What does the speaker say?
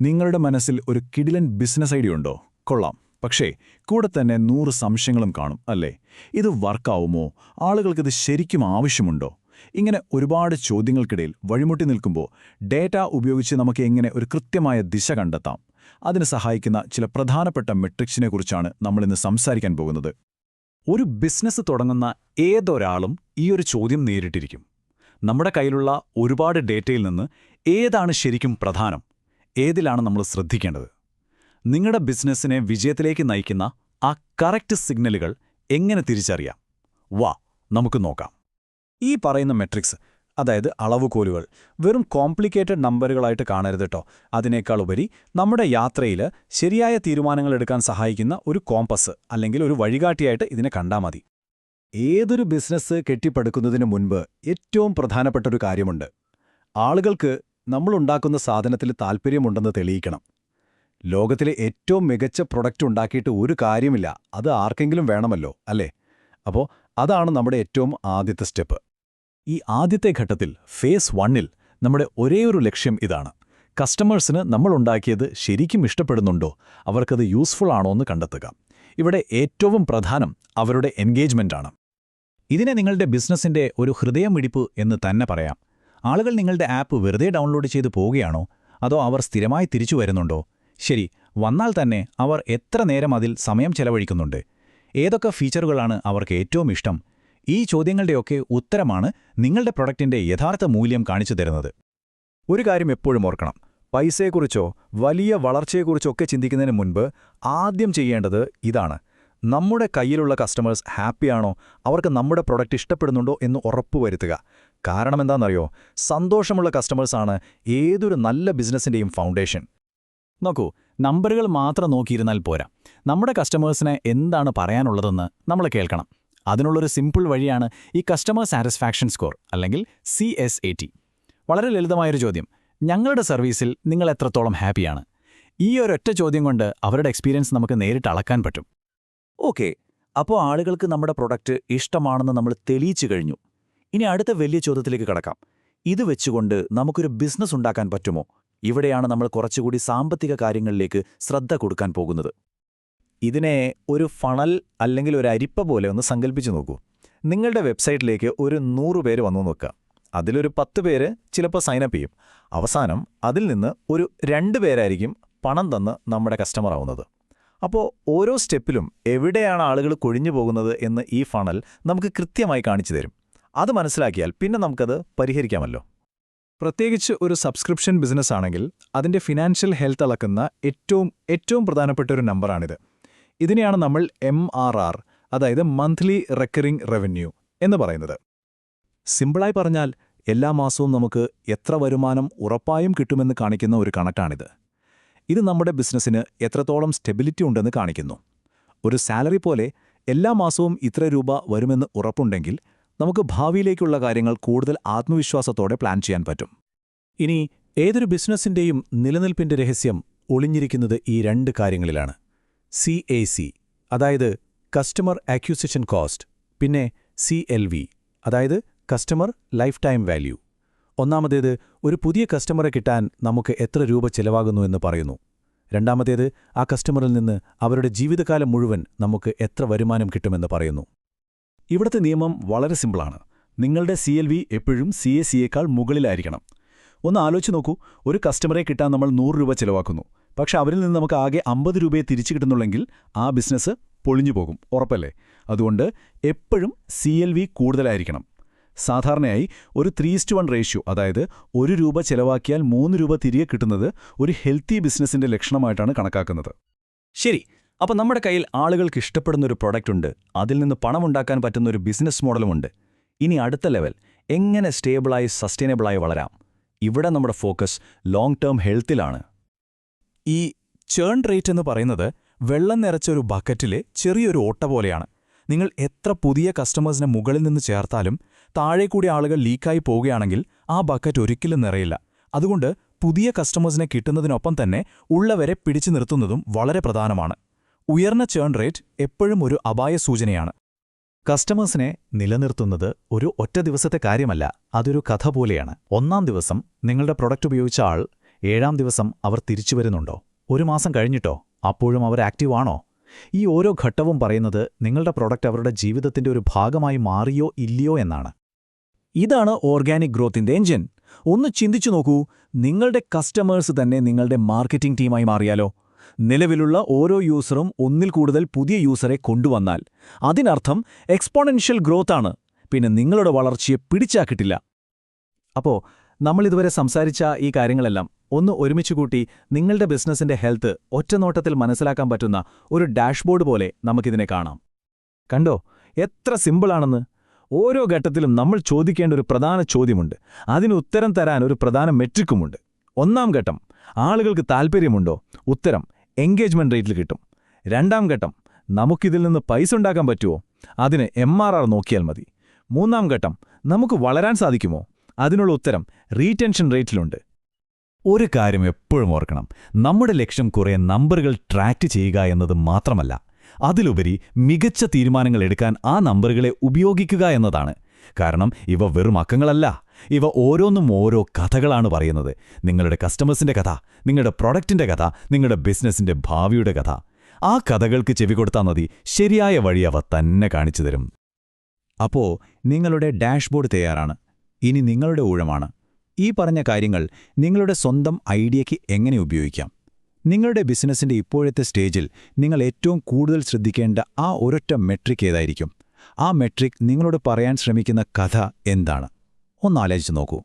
നിങ്ങളുടെ മനസ്സിൽ ഒരു കിടിലൻ ബിസിനസ് ഐഡിയ ഉണ്ടോ? കൊള്ളാം. പക്ഷേ കൂടെ തന്നെ നൂറ് സംശയങ്ങളും കാണും അല്ലേ? ഇത് വർക്കാവുമോ? ആളുകൾക്കിത് ശരിക്കും ആവശ്യമുണ്ടോ? ഇങ്ങനെ ഒരുപാട് ചോദ്യങ്ങൾക്കിടയിൽ വഴിമുട്ടി നിൽക്കുമ്പോൾ ഡേറ്റ ഉപയോഗിച്ച് നമുക്ക് എങ്ങനെ ഒരു കൃത്യമായ ദിശ കണ്ടെത്താം? അതിന് സഹായിക്കുന്ന ചില പ്രധാനപ്പെട്ട മെട്രിക്സിനെക്കുറിച്ചാണ് നമ്മളിന്ന് സംസാരിക്കാൻ പോകുന്നത്. ഒരു ബിസിനസ് തുടങ്ങുന്ന ഏതൊരാളും ഈ ഒരു ചോദ്യം നേരിട്ടിരിക്കും. നമ്മുടെ കയ്യിലുള്ള ഒരുപാട് ഡേറ്റയിൽ നിന്ന് ഏതാണ് ശരിക്കും പ്രധാനം? ഏതിലാണ് നമ്മൾ ശ്രദ്ധിക്കേണ്ടത്? നിങ്ങളുടെ ബിസിനസ്സിനെ വിജയത്തിലേക്ക് നയിക്കുന്ന ആ കറക്റ്റ് സിഗ്നലുകൾ എങ്ങനെ തിരിച്ചറിയാം? വാ നമുക്ക് നോക്കാം. ഈ പറയുന്ന മെട്രിക്സ് അതായത് അളവുകോലുകൾ വെറും കോംപ്ലിക്കേറ്റഡ് നമ്പറുകളായിട്ട് കാണരുത് കേട്ടോ അതിനേക്കാൾ ഉപരി നമ്മുടെ യാത്രയിൽ ശരിയായ തീരുമാനങ്ങൾ എടുക്കാൻ സഹായിക്കുന്ന ഒരു കോമ്പസ് അല്ലെങ്കിൽ ഒരു വഴികാട്ടിയായിട്ട് ഇതിനെ കണ്ടാൽ മതി. ഏതൊരു ബിസിനസ് കെട്ടിപ്പടുക്കുന്നതിന് മുൻപ് ഏറ്റവും പ്രധാനപ്പെട്ട ഒരു കാര്യമുണ്ട്. ആളുകൾക്ക് നമ്മളുണ്ടാക്കുന്ന സാധനത്തിൽ താൽപ്പര്യമുണ്ടെന്ന് തെളിയിക്കണം. ലോകത്തിലെ ഏറ്റവും മികച്ച പ്രൊഡക്റ്റ് ഉണ്ടാക്കിയിട്ട് ഒരു കാര്യമില്ല അത് ആർക്കെങ്കിലും വേണമല്ലോ അല്ലേ? അപ്പോൾ അതാണ് നമ്മുടെ ഏറ്റവും ആദ്യത്തെ സ്റ്റെപ്പ് ഈ ആദ്യത്തെ ഘട്ടത്തിൽ ഫേസ് വണ്ണിൽ നമ്മുടെ ഒരേയൊരു ലക്ഷ്യം ഇതാണ്. കസ്റ്റമേഴ്സിന് നമ്മളുണ്ടാക്കിയത് ശരിക്കും ഇഷ്ടപ്പെടുന്നുണ്ടോ? അവർക്കത് യൂസ്ഫുൾ ആണോ എന്ന് കണ്ടെത്തുക. ഇവിടെ ഏറ്റവും പ്രധാനം അവരുടെ എൻഗേജ്മെന്റാണ് ഇതിനെ നിങ്ങളുടെ ബിസിനസ്സിന്റെ ഒരു ഹൃദയമിടിപ്പ് എന്ന് തന്നെ പറയാം. ആളുകൾ നിങ്ങളുടെ ആപ്പ് വെറുതെ ഡൗൺലോഡ് ചെയ്ത് പോവുകയാണോ? അതോ അവർ സ്ഥിരമായി തിരിച്ചു വരുന്നുണ്ടോ? ശരി വന്നാൽ തന്നെ അവർ എത്ര നേരം അതിൽ സമയം ചെലവഴിക്കുന്നുണ്ട്? ഏതൊക്കെ ഫീച്ചറുകളാണ് അവർക്ക് ഏറ്റവും ഇഷ്ടം? ഈ ചോദ്യങ്ങളുടെയൊക്കെ ഉത്തരമാണ് നിങ്ങളുടെ പ്രൊഡക്റ്റിന്റെ യഥാർത്ഥ മൂല്യം കാണിച്ചു തരുന്നത്. ഒരു കാര്യം എപ്പോഴും ഓർക്കണം. പൈസയെക്കുറിച്ചോ വലിയ വളർച്ചയെക്കുറിച്ചോ ഒക്കെ ചിന്തിക്കുന്നതിന് മുൻപ് ആദ്യം ചെയ്യേണ്ടത് ഇതാണ്. നമ്മുടെ കയ്യിലുള്ള കസ്റ്റമേഴ്സ് ഹാപ്പിയാണോ അവർക്ക് നമ്മുടെ പ്രൊഡക്റ്റ് ഇഷ്ടപ്പെടുന്നുണ്ടോ എന്ന് ഉറപ്പുവരുത്തുക. കാരണം എന്താണെന്നറിയോ സന്തോഷമുള്ള കസ്റ്റമേഴ്സാണ് ഏതൊരു നല്ല ബിസിനസ്സിന്റെയും ഫൗണ്ടേഷൻ. നോക്കൂ നമ്പറുകൾ മാത്രം നോക്കിയിരുന്നാൽ പോരാ. നമ്മുടെ കസ്റ്റമേഴ്സിനെ എന്താണ് പറയാനുള്ളതെന്ന് നമ്മൾ കേൾക്കണം. അതിനുള്ളൊരു സിമ്പിൾ വഴിയാണ് ഈ കസ്റ്റമർ സാറ്റിസ്ഫാക്ഷൻ സ്കോർ അല്ലെങ്കിൽ സി എസ് എ ടി. വളരെ ലളിതമായൊരു ചോദ്യം. ഞങ്ങളുടെ സർവീസിൽ നിങ്ങൾ എത്രത്തോളം ഹാപ്പിയാണ്? ഈ ഒരൊറ്റ ചോദ്യം കൊണ്ട് അവരുടെ എക്സ്പീരിയൻസ് നമുക്ക് നേരിട്ട് അളക്കാൻ പറ്റും. ഓക്കെ. അപ്പോൾ ആളുകൾക്ക് നമ്മുടെ പ്രൊഡക്റ്റ് ഇഷ്ടമാണെന്ന് നമ്മൾ തെളിയിച്ചു കഴിഞ്ഞു. ഇനി അടുത്ത വലിയ ചോദ്യത്തിലേക്ക് കടക്കാം. ഇത് വെച്ചുകൊണ്ട് നമുക്കൊരു ബിസിനസ് ഉണ്ടാക്കാൻ പറ്റുമോ? ഇവിടെയാണ് നമ്മൾ കുറച്ചുകൂടി സാമ്പത്തിക കാര്യങ്ങളിലേക്ക് ശ്രദ്ധ കൊടുക്കാൻ പോകുന്നത്. ഇതിനെ ഒരു ഫണൽ അല്ലെങ്കിൽ ഒരു അരിപ്പ പോലെ ഒന്ന് സങ്കല്പിച്ചു നോക്കൂ. നിങ്ങളുടെ വെബ്സൈറ്റിലേക്ക് ഒരു നൂറ് പേര് വന്നു നോക്കുക അതിലൊരു പത്ത് പേര് ചിലപ്പോൾ സൈനപ്പ് ചെയ്യും. അവസാനം അതിൽ നിന്ന് ഒരു രണ്ട് പേരായിരിക്കും പണം തന്ന് നമ്മുടെ കസ്റ്റമർ ആവുന്നത്. അപ്പോൾ ഓരോ സ്റ്റെപ്പിലും എവിടെയാണ് ആളുകൾ കൊഴിഞ്ഞു പോകുന്നത് എന്ന് ഈ ഫണൽ നമുക്ക് കൃത്യമായി കാണിച്ചു തരും. അത് മനസ്സിലാക്കിയാൽ പിന്നെ നമുക്കത് പരിഹരിക്കാമല്ലോ. പ്രത്യേകിച്ച് ഒരു സബ്സ്ക്രിപ്ഷൻ ബിസിനസ് ആണെങ്കിൽ അതിന്റെ ഫിനാൻഷ്യൽ ഹെൽത്ത് അളക്കുന്ന ഏറ്റവും ഏറ്റവും പ്രധാനപ്പെട്ട ഒരു നമ്പറാണിത്. ഇതിനെയാണ് നമ്മൾ എം അതായത് മന്ത്ലി റെക്കറിംഗ് റവന്യൂ എന്ന് പറയുന്നത്. സിമ്പിളായി പറഞ്ഞാൽ എല്ലാ മാസവും നമുക്ക് എത്ര വരുമാനം ഉറപ്പായും കിട്ടുമെന്ന് കാണിക്കുന്ന ഒരു കണക്റ്റാണിത് ഇത് നമ്മുടെ ബിസിനസ്സിന് എത്രത്തോളം സ്റ്റെബിലിറ്റി ഉണ്ടെന്ന് കാണിക്കുന്നു. ഒരു സാലറി പോലെ എല്ലാ മാസവും ഇത്ര രൂപ വരുമെന്ന് ഉറപ്പുണ്ടെങ്കിൽ നമുക്ക് ഭാവിയിലേക്കുള്ള കാര്യങ്ങൾ കൂടുതൽ ആത്മവിശ്വാസത്തോടെ പ്ലാൻ ചെയ്യാൻ പറ്റും. ഇനി ഏതൊരു ബിസിനസ്സിന്റെയും നിലനിൽപ്പിന്റെ രഹസ്യം ഒളിഞ്ഞിരിക്കുന്നത് ഈ രണ്ട് കാര്യങ്ങളിലാണ്. സി എ സി അതായത് കസ്റ്റമർ അക്യൂസിഷൻ കോസ്റ്റ് പിന്നെ സി എൽ വി അതായത് കസ്റ്റമർ ലൈഫ് ടൈം വാല്യൂ ഒന്നാമതേത് ഒരു പുതിയ കസ്റ്റമറെ കിട്ടാൻ നമുക്ക് എത്ര രൂപ ചെലവാകുന്നു എന്ന് പറയുന്നു. രണ്ടാമതേത് ആ കസ്റ്റമറിൽ നിന്ന് അവരുടെ ജീവിതകാലം മുഴുവൻ നമുക്ക് എത്ര വരുമാനം കിട്ടുമെന്ന് പറയുന്നു. ഇവിടുത്തെ നിയമം വളരെ സിമ്പിളാണ്. നിങ്ങളുടെ സി എൽ വി എപ്പോഴും സി എ സിയേക്കാൾ മുകളിലായിരിക്കണം. ഒന്ന് ആലോചിച്ച് നോക്കൂ ഒരു കസ്റ്റമറെ കിട്ടാൻ നമ്മൾ നൂറ് രൂപ ചിലവാക്കുന്നു. പക്ഷെ അവരിൽ നിന്ന് നമുക്ക് ആകെ അമ്പത് രൂപയെ തിരിച്ചു കിട്ടുന്നുള്ളെങ്കിൽ ആ ബിസിനസ് പൊളിഞ്ഞു പോകും ഉറപ്പല്ലേ? അതുകൊണ്ട് എപ്പോഴും സി എൽ വി കൂടുതലായിരിക്കണം. സാധാരണയായി ഒരു ത്രീ ഇസ്റ്റ് വൺ റേഷ്യോ അതായത് ഒരു രൂപ ചെലവാക്കിയാൽ മൂന്ന് രൂപ തിരികെ കിട്ടുന്നത് ഒരു ഹെൽത്തി ബിസിനസിന്റെ ലക്ഷണമായിട്ടാണ് കണക്കാക്കുന്നത്. ശരി അപ്പോൾ നമ്മുടെ കയ്യിൽ ആളുകൾക്ക് ഇഷ്ടപ്പെടുന്ന ഒരു പ്രൊഡക്റ്റ് ഉണ്ട്. അതിൽ നിന്ന് പണമുണ്ടാക്കാൻ പറ്റുന്ന ഒരു ബിസിനസ് മോഡലുമുണ്ട് ഇനി അടുത്ത ലെവൽ എങ്ങനെ സ്റ്റേബിളായി സസ്റ്റൈനബിളായി വളരാം? ഇവിടെ നമ്മുടെ ഫോക്കസ് ലോങ് ടേം ഹെൽത്തിലാണ് ഈ ചേൺ റേറ്റ് എന്ന് പറയുന്നത് വെള്ളം നിറച്ച ഒരു ബക്കറ്റിലെ ചെറിയൊരു ഓട്ട പോലെയാണ്. നിങ്ങൾ എത്ര പുതിയ കസ്റ്റമേഴ്സിനെ മുകളിൽ നിന്ന് ചേർത്താലും താഴെ കൂടി ആളുകൾ ലീക്കായി പോവുകയാണെങ്കിൽ ആ ബക്കറ്റ് ഒരിക്കലും നിറയില്ല. അതുകൊണ്ട് പുതിയ കസ്റ്റമേഴ്സിനെ കിട്ടുന്നതിനൊപ്പം തന്നെ ഉള്ളവരെ പിടിച്ചു നിർത്തുന്നതും വളരെ പ്രധാനമാണ്. ഉയർന്ന ചേൺ റേറ്റ് എപ്പോഴും ഒരു അപായ സൂചനയാണ്. കസ്റ്റമേഴ്സിനെ നിലനിർത്തുന്നത് ഒരു ഒറ്റ ദിവസത്തെ കാര്യമല്ല അതൊരു കഥ പോലെയാണ്. ഒന്നാം ദിവസം നിങ്ങളുടെ പ്രൊഡക്റ്റ് ഉപയോഗിച്ച ആൾ ഏഴാം ദിവസം അവർ തിരിച്ചു വരുന്നുണ്ടോ? ഒരു മാസം കഴിഞ്ഞിട്ടോ? അപ്പോഴും അവർ ആക്റ്റീവ് ആണോ? ഈ ഓരോ ഘട്ടവും പറയുന്നത് നിങ്ങളുടെ പ്രൊഡക്റ്റ് അവരുടെ ജീവിതത്തിന്റെ ഒരു ഭാഗമായി മാറിയോ ഇല്ലയോ എന്നാണ്. ഇതാണ് ഓർഗാനിക് ഗ്രോത്തിന്റെ എഞ്ചിൻ ഒന്ന് ചിന്തിച്ചു നോക്കൂ നിങ്ങളുടെ കസ്റ്റമേഴ്സ് തന്നെ നിങ്ങളുടെ മാർക്കറ്റിംഗ് ടീമായി മാറിയാലോ? നിലവിലുള്ള ഓരോ യൂസറും ഒന്നിൽ കൂടുതൽ പുതിയ യൂസറെ കൊണ്ടുവന്നാൽ അതിനർത്ഥം എക്സ്പോണൻഷ്യൽ ഗ്രോത്ത് ആണ് പിന്നെ നിങ്ങളുടെ വളർച്ചയെ പിടിച്ചാക്കിട്ടില്ല. അപ്പോ നമ്മളിതുവരെ സംസാരിച്ച ഈ കാര്യങ്ങളെല്ലാം ഒന്ന് ഒരുമിച്ച് കൂട്ടി നിങ്ങളുടെ ബിസിനസിന്റെ ഹെൽത്ത് ഒറ്റനോട്ടത്തിൽ മനസ്സിലാക്കാൻ പറ്റുന്ന ഒരു ഡാഷ്ബോർഡ് പോലെ നമുക്കിതിനെ കാണാം. കണ്ടോ? എത്ര സിമ്പിളാണെന്ന്? ഓരോ ഘട്ടത്തിലും നമ്മൾ ചോദിക്കേണ്ട ഒരു പ്രധാന ചോദ്യമുണ്ട്. അതിന് ഉത്തരം തരാൻ ഒരു പ്രധാന മെട്രിക്കുമുണ്ട്. ഒന്നാം ഘട്ടം ആളുകൾക്ക് താൽപ്പര്യമുണ്ടോ ഉത്തരം എൻഗേജ്മെന്റ് റേറ്റിൽ കിട്ടും. രണ്ടാം ഘട്ടം നമുക്കിതിൽ നിന്ന് പൈസ ഉണ്ടാക്കാൻ പറ്റുമോ അതിന് എം നോക്കിയാൽ മതി. മൂന്നാം ഘട്ടം നമുക്ക് വളരാൻ സാധിക്കുമോ? അതിനുള്ള ഉത്തരം റീടെൻഷൻ റേറ്റിലുണ്ട് ഒരു കാര്യം എപ്പോഴും ഓർക്കണം. നമ്മുടെ ലക്ഷ്യം കുറേ നമ്പറുകൾ ട്രാക്ക് ചെയ്യുക എന്നത് മാത്രമല്ല അതിലുപരി മികച്ച തീരുമാനങ്ങൾ എടുക്കാൻ ആ നമ്പറുകളെ ഉപയോഗിക്കുക എന്നതാണ്. കാരണം ഇവ വെറും അക്കങ്ങളല്ല. ഇവ ഓരോന്നും ഓരോ കഥകളാണ് പറയുന്നത്. നിങ്ങളുടെ കസ്റ്റമേഴ്സിന്റെ കഥ നിങ്ങളുടെ പ്രൊഡക്റ്റിന്റെ കഥ നിങ്ങളുടെ ബിസിനസ്സിന്റെ ഭാവിയുടെ കഥ. ആ കഥകൾക്ക് ചെവി കൊടുത്താൽ മതി. ശരിയായ വഴി അവ തന്നെ കാണിച്ചു തരും. അപ്പോ നിങ്ങളുടെ ഡാഷ്ബോർഡ് തയ്യാറാണ്. ഇനി നിങ്ങളുടെ ഊഴമാണ്. ഈ പറഞ്ഞ കാര്യങ്ങൾ നിങ്ങളുടെ സ്വന്തം ഐഡിയയ്ക്ക് എങ്ങനെ ഉപയോഗിക്കാം? നിങ്ങളുടെ ബിസിനസ്സിന്റെ ഇപ്പോഴത്തെ സ്റ്റേജിൽ നിങ്ങൾ ഏറ്റവും കൂടുതൽ ശ്രദ്ധിക്കേണ്ട ആ ഒരൊറ്റ മെട്രിക് ഏതായിരിക്കും? ആ മെട്രിക് നിങ്ങളോട് പറയാൻ ശ്രമിക്കുന്ന കഥ എന്താണ്? ഒന്നാലോചിച്ച് നോക്കൂ.